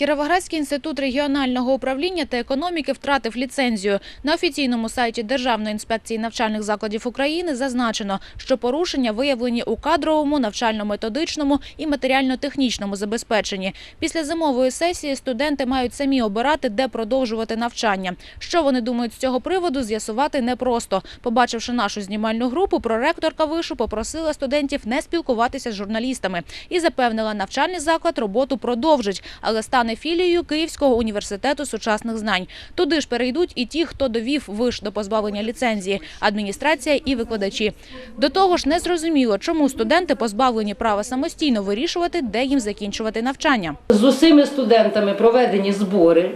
Кіровоградський інститут регіонального управління та економіки втратив ліцензію. На офіційному сайті Державної інспекції навчальних закладів України зазначено, що порушення виявлені у кадровому, навчально-методичному і матеріально-технічному забезпеченні. Після зимової сесії студенти мають самі обирати, де продовжувати навчання. Що вони думають з цього приводу, з'ясувати непросто. Побачивши нашу знімальну групу, проректорка вишу попросила студентів не спілкуватися з журналістами і запевнила, навчальний заклад роботу продовжить, але стане філією Київського університету сучасних знань. Туди ж перейдуть і ті, хто довів виш до позбавлення ліцензії, адміністрація і викладачі. До того ж, не зрозуміло, чому студенти позбавлені права самостійно вирішувати, де їм закінчувати навчання. З усіми студентами проведені збори,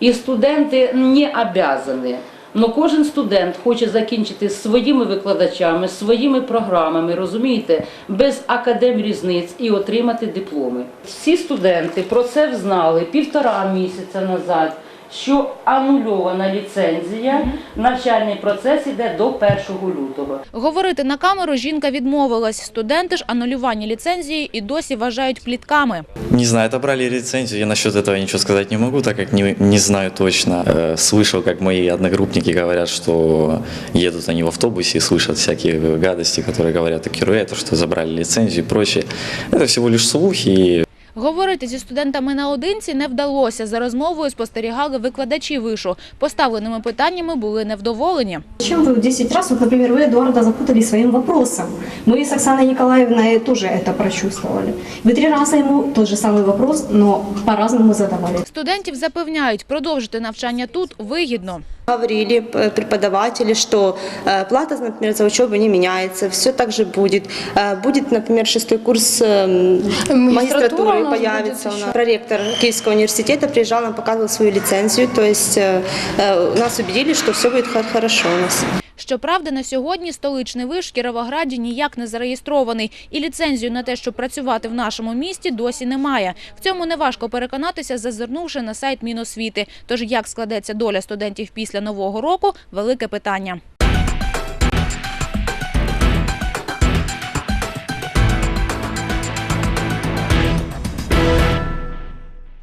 і студенти не обязані. Но кожен студент хоче закінчити своїми викладачами, своїми програмами, розумієте, без академрізниць і отримати дипломи. Всі студенти про це знали півтора місяця назад, що анульована ліцензія, навчальний процес іде до 1 лютого. Говорити на камеру жінка відмовилась. Студенти ж анулювання ліцензії і досі вважають плітками. Не знаю, отобрали лицензию, я насчет этого ничего сказать не могу, так как не, не знаю точно. Э, Слышал, как мои одногруппники говорят, что едут они в автобусе и слышат всякие гадости, которые говорят о Кируэ, то, что забрали лицензию и прочее. Это всего лишь слухи, и Говорити зі студентами наодинці не вдалося. За розмовою спостерігали викладачі вишу. Поставленими питаннями були невдоволені. Чем вы в 10 раз, вот, например, вы Эдуарда запутали своим вопросом. Мы с Оксаной Николаевной тоже это прочувствовали. Вы три раза ему тот же самый вопрос, но по-разному задавали. Студентів запевняють, продовжити навчання тут вигідно. Говорили э, преподаватели, что э, плата, например, за учебу не меняется, все так же будет. Э, Будет, например, шестой курс э, магистратуры появится. у нас. Проректор Киевского университета приезжал, нам показывал свою лицензию, то есть э, э, нас убедили, что все будет хо- хорошо у нас. Щоправда, на сьогодні столичний виш Кіровограді ніяк не зареєстрований, і ліцензію на те, щоб працювати в нашому місті, досі немає. В цьому неважко переконатися, зазирнувши на сайт Міносвіти. Тож як складеться доля студентів після нового року – велике питання.